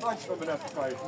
Точно мене шукають.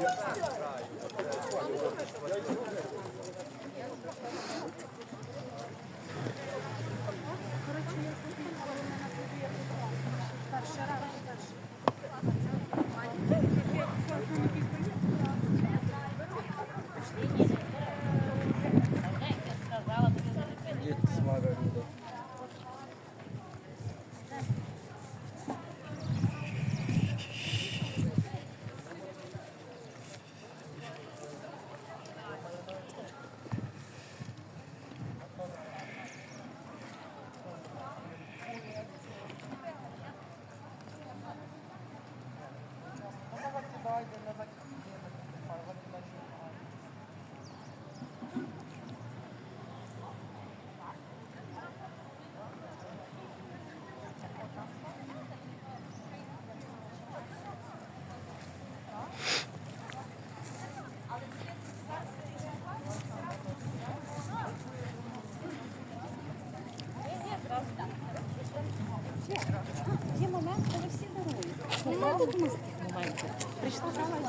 Немає таких моментів. Прийшла Кожен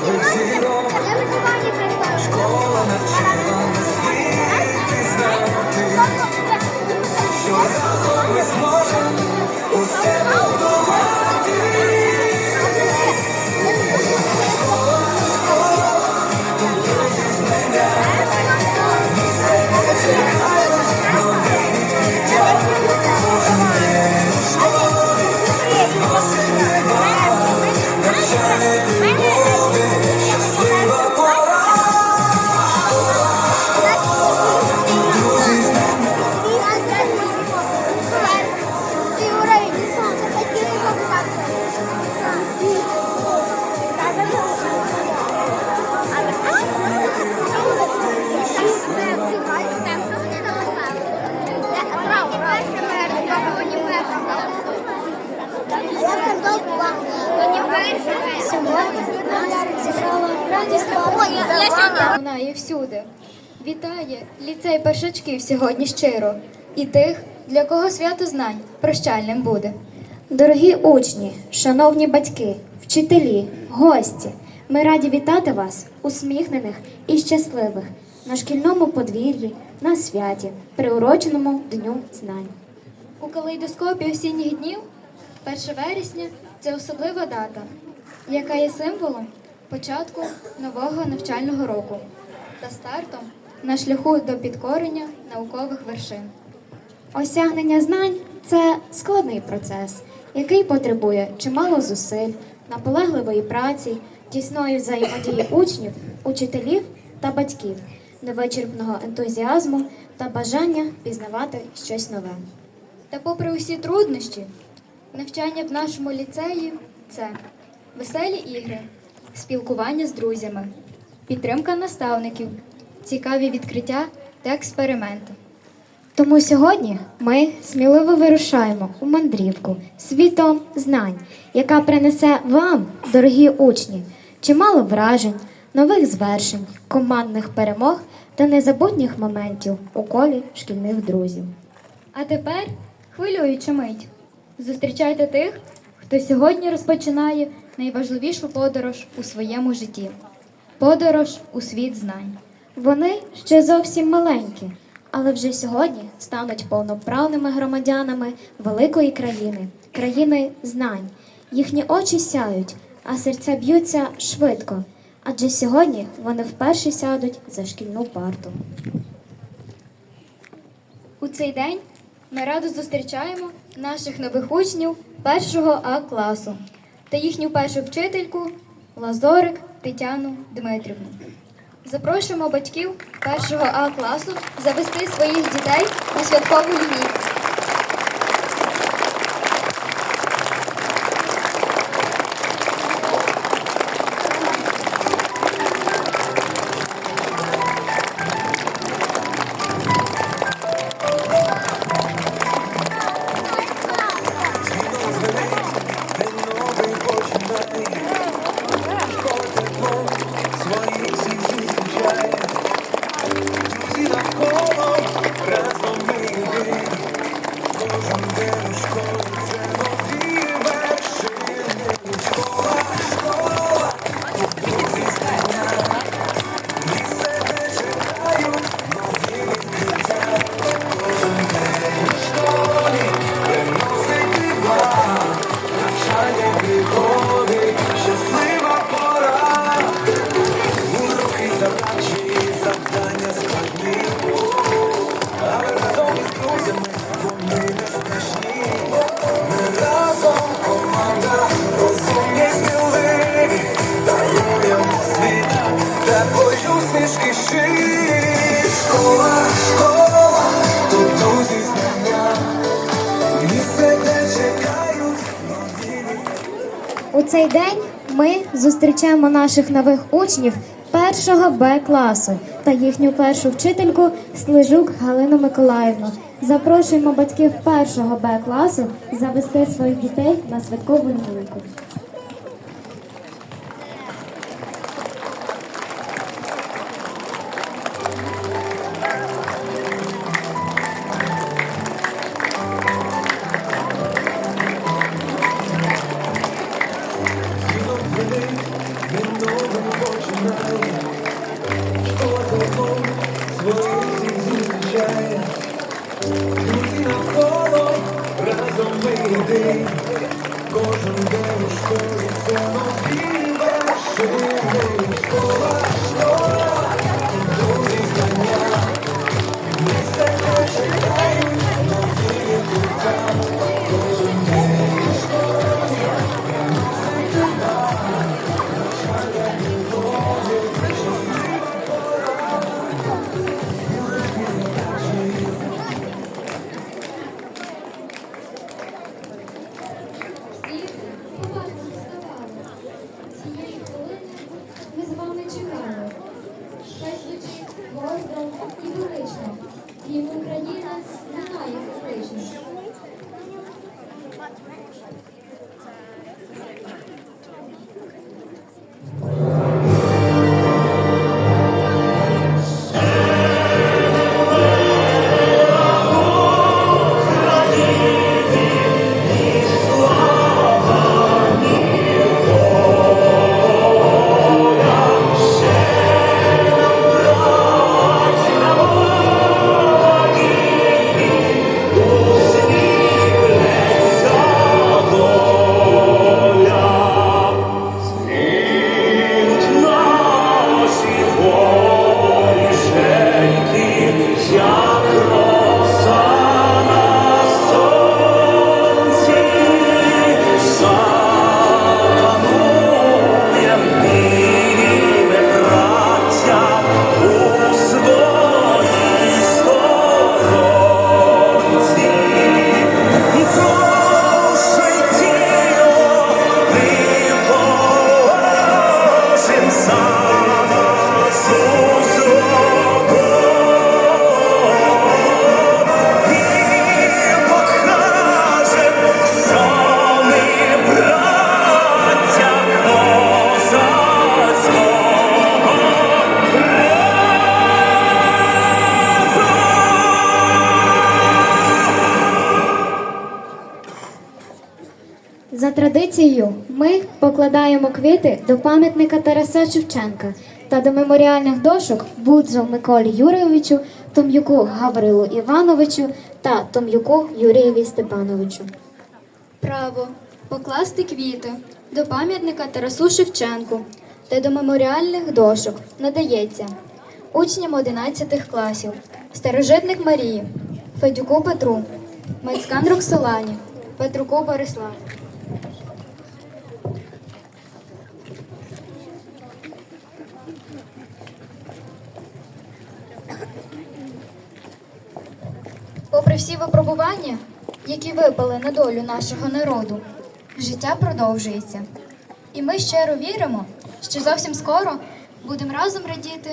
до зірок. Школа навчила нас вірити, знати, що разом ми зможемо усе радісна Лунає всюди. Вітає ліцей першачків сьогодні щиро. І тих, для кого свято знань прощальним буде. Дорогі учні, шановні батьки, вчителі, гості, ми раді вітати вас, усміхнених і щасливих, на шкільному подвір'ї, на святі, приуроченому Дню знань. У калейдоскопі осінніх днів 1 вересня це особлива дата, яка є символом початку нового навчального року та стартом на шляху до підкорення наукових вершин. Осягнення знань це складний процес, який потребує чимало зусиль, наполегливої праці, тісної взаємодії учнів, учителів та батьків, невичерпного ентузіазму та бажання пізнавати щось нове. Та попри усі труднощі, навчання в нашому ліцеї це веселі ігри, спілкування з друзями, підтримка наставників, цікаві відкриття та експерименти. Тому сьогодні ми сміливо вирушаємо у мандрівку світом знань, яка принесе вам, дорогі учні, чимало вражень, нових звершень, командних перемог та незабутніх моментів у колі шкільних друзів. А тепер хвилююча мить. Зустрічайте тих, хто сьогодні розпочинає найважливішу подорож у своєму житті подорож у світ знань. Вони ще зовсім маленькі, але вже сьогодні стануть повноправними громадянами великої країни, країни знань. Їхні очі сяють, а серця б'ються швидко. Адже сьогодні вони вперше сядуть за шкільну парту. У цей день ми радо зустрічаємо наших нових учнів першого А класу та їхню першу вчительку Лазорик Тетяну Дмитрівну. Запрошуємо батьків першого А класу завести своїх дітей на святкову лінійку. Щирі. Школа, У цей день ми зустрічаємо наших нових учнів першого Б класу та їхню першу вчительку Слижук Галину Миколаївну. Запрошуємо батьків першого Б класу завести своїх дітей на святкову лінійку. Традицією ми покладаємо квіти до пам'ятника Тараса Шевченка та до меморіальних дошок Будзу Миколі Юрійовичу, Том'юку Гаврилу Івановичу та Том'юку Юрієві Степановичу. Право покласти квіти до пам'ятника Тарасу Шевченку та до меморіальних дошок надається учням 11 класів, старожитник Марії, Федюку Петру, Мецькан Роксолані, Петруку Бориславу. Попри всі випробування, які випали на долю нашого народу, життя продовжується. І ми щиро віримо, що зовсім скоро будемо разом радіти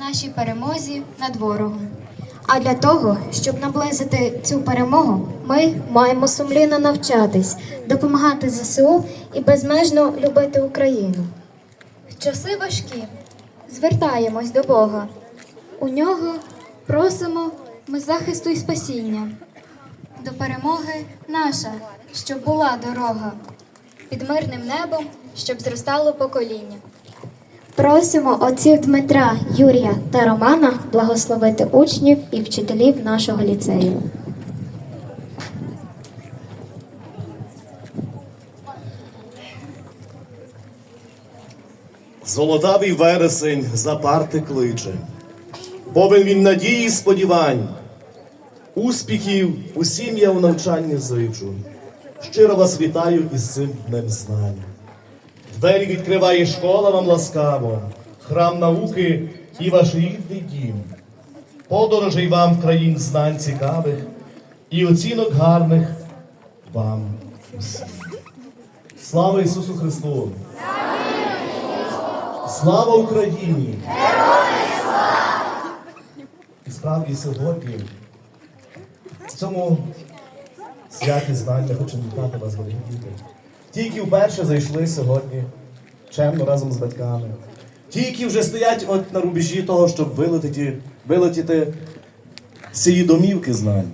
нашій перемозі над ворогом. А для того, щоб наблизити цю перемогу, ми маємо сумлінно навчатись, допомагати ЗСУ і безмежно любити Україну. В часи важкі звертаємось до Бога. У нього просимо ми захисту і спасіння. До перемоги наша, щоб була дорога, під мирним небом, щоб зростало покоління. Просимо отців Дмитра, Юрія та Романа благословити учнів і вчителів нашого ліцею. Золотавий вересень за парти кличе, повен він надії й сподівань, успіхів усім я у навчанні зичу. Щиро вас вітаю із цим днем знань. Двері відкриває школа вам ласкаво, храм науки і ваш рідний дім. Подорожей вам країн знань цікавих і оцінок гарних вам усім. Слава Ісусу Христу! Слава Україні! І справді сьогодні цьому святі знань я хочу вітати вас, дорогі діти. Ті, які вперше зайшли сьогодні чемно разом з батьками. Ті, які вже стоять от на рубежі того, щоб вилетіти, вилетіти з цієї домівки знань.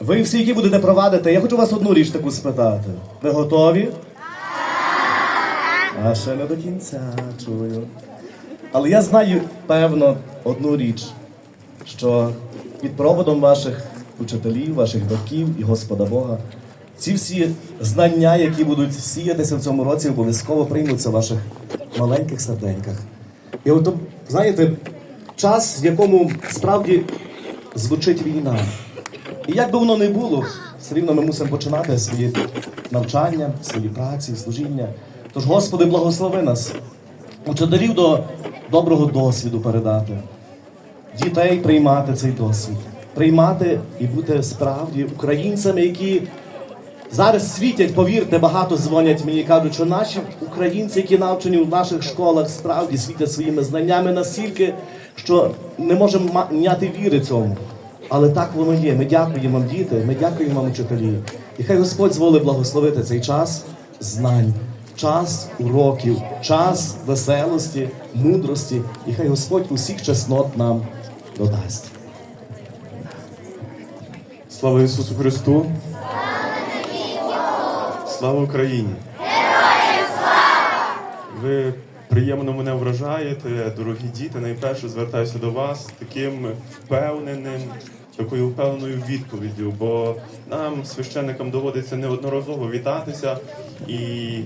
Ви всі, які будете провадити, я хочу вас одну річ таку спитати. Ви готові? А ще не до кінця чую. Але я знаю певно одну річ, що під проводом ваших учителів, ваших батьків і Господа Бога, ці всі знання, які будуть сіятися в цьому році, обов'язково приймуться в ваших маленьких серденьках. І от, знаєте, час, в якому справді звучить війна. І як би воно не було, все рівно ми мусимо починати свої навчання, свої праці, служіння. Тож, Господи, благослови нас, учителів до доброго досвіду передати, дітей приймати цей досвід, приймати і бути справді українцями, які зараз світять, повірте, багато дзвонять мені кажуть, що наші українці, які навчені в наших школах, справді світять своїми знаннями настільки, що не можемо міняти віри цьому. Але так воно є. Ми дякуємо вам, діти, ми дякуємо вам, учителі. І хай Господь зволить благословити цей час знань, час уроків, час веселості, мудрості. І хай Господь усіх чеснот нам додасть. Слава Ісусу Христу! Слава Україні! Ви приємно мене вражаєте, дорогі діти. Найперше звертаюся до вас таким впевненим, такою впевненою відповіддю, бо нам, священникам, доводиться неодноразово вітатися і,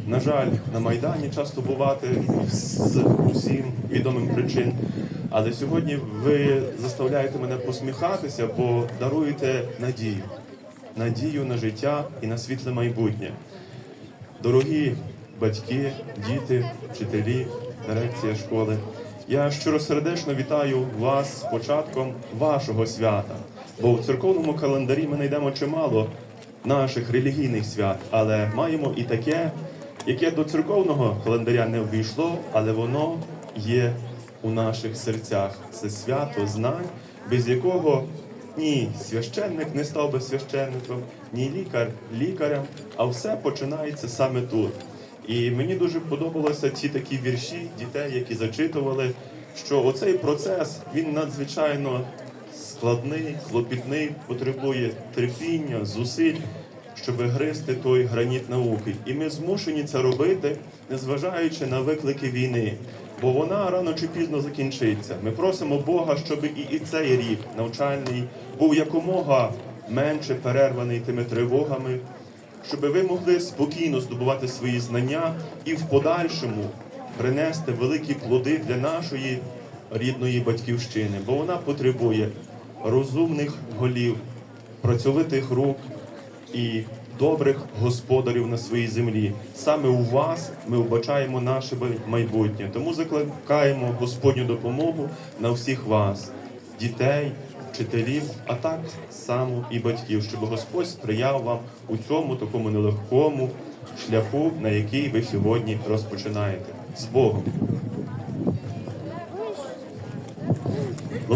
на жаль, на Майдані часто бувати з усім відомим причин. Але сьогодні ви заставляєте мене посміхатися, бо даруєте надію, надію на життя і на світле майбутнє. Дорогі батьки, діти, вчителі, дирекція школи. Я щиросердечно вітаю вас з початком вашого свята, бо в церковному календарі ми знайдемо чимало наших релігійних свят, але маємо і таке, яке до церковного календаря не увійшло, але воно є у наших серцях. Це свято знань, без якого ні священник не став би священником, ні лікар лікарем, а все починається саме тут. І мені дуже подобалися ці такі вірші дітей, які зачитували, що оцей процес він надзвичайно складний, клопітний, потребує терпіння, зусиль. щоб гризти той граніт науки. І ми змушені це робити, незважаючи на виклики війни. Бо вона рано чи пізно закінчиться. Ми просимо Бога, щоб і, і цей рік навчальний був якомога менше перерваний тими тривогами, щоб ви могли спокійно здобувати свої знання і в подальшому принести великі плоди для нашої рідної батьківщини, бо вона потребує розумних голів, працьовитих рук і добрих господарів на своїй землі. Саме у вас ми вбачаємо наше майбутнє. Тому закликаємо Господню допомогу на всіх вас, дітей, вчителів, а так само і батьків, щоб Господь сприяв вам у цьому такому нелегкому шляху, на який ви сьогодні розпочинаєте. З Богом!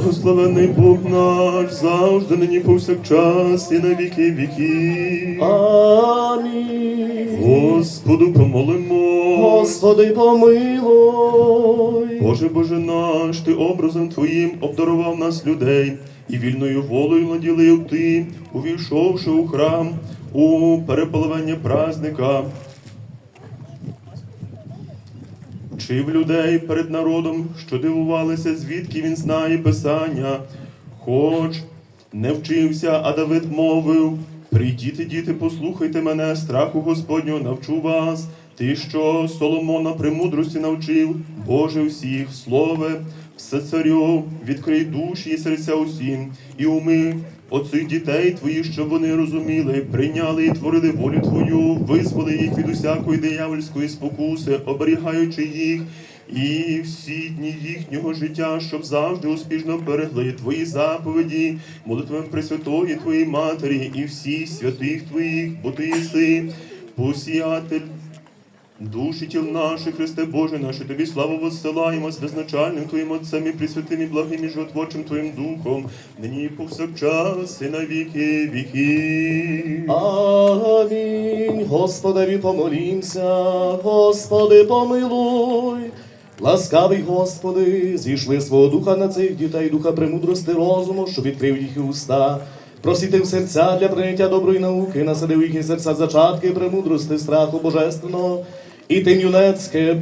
Благословений Бог наш завжди нині повсякчас і на віки віків. Амінь. Господу помолимо. Господи, помилуй. Боже Боже наш, Ти образом Твоїм обдарував нас людей і вільною волею наділив Ти, увійшовши у храм у переполивання праздника. Вчив людей перед народом, що дивувалися, звідки він знає Писання. Хоч не вчився, а Давид мовив: Прийдіте, діти, послухайте мене, страху Господнього навчу вас. Ти, що Соломона премудрості навчив, Боже всіх, слове, все царю, відкрий душі і серця усім, і уми оцих дітей твоїх, щоб вони розуміли, прийняли і творили волю Твою, визволи їх від усякої диявольської спокуси, оберігаючи їх. І всі дні їхнього життя, щоб завжди успішно берегли твої заповіді, молитвами Пресвятої Твоїй Матері і всіх святих Твоїх, бо ти єси посіятель Душі тіл наших, Христе Боже наш, і тобі славу воссилаємо з безначальним Твоїм Отцем і Пресвятим і благим і животворчим Твоїм Духом, нині повсякчас, і на віки віків. Амінь. Господеві помолімся, Господи, помилуй. Ласкавий Господи, зійшли свого духа на цих дітей, духа премудрости розуму, що відкрив їх уста. Просвітив серця для прийняття доброї науки, насадив їхні серця зачатки премудрости, страху божественного, і тим юнецьке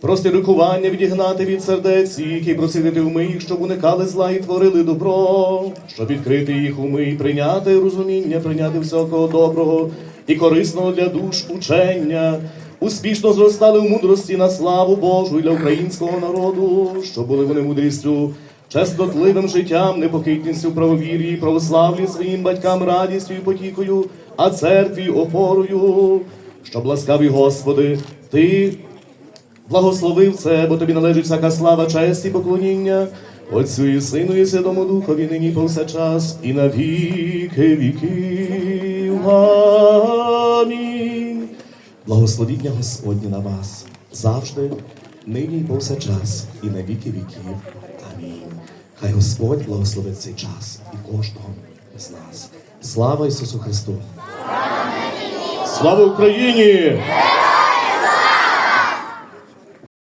простирикування відігнати від сердець, їх і просидити уми їх, щоб уникали зла і творили добро, щоб відкрити їх уми і прийняти розуміння, прийняти всякого доброго і корисного для душ учення, успішно зростали в мудрості на славу Божу і для українського народу, щоб були вони мудрістю. Чеснотливим життям, непохитністю правовір'ї, православлі своїм батькам радістю і потікою, а церкві опорою, щоб ласкавий Господи, Ти благословив це, бо тобі належить всяка слава, честь і поклоніння, Отцю і Сину і Святому Духові нині повсякчас і на віки віків. Амінь. Благословіння Господнє на вас завжди, нині і повсякчас, і на віки віків. Амінь. Хай Господь благословить цей час і кожного з нас. Слава Ісусу Христу! Слава Україні!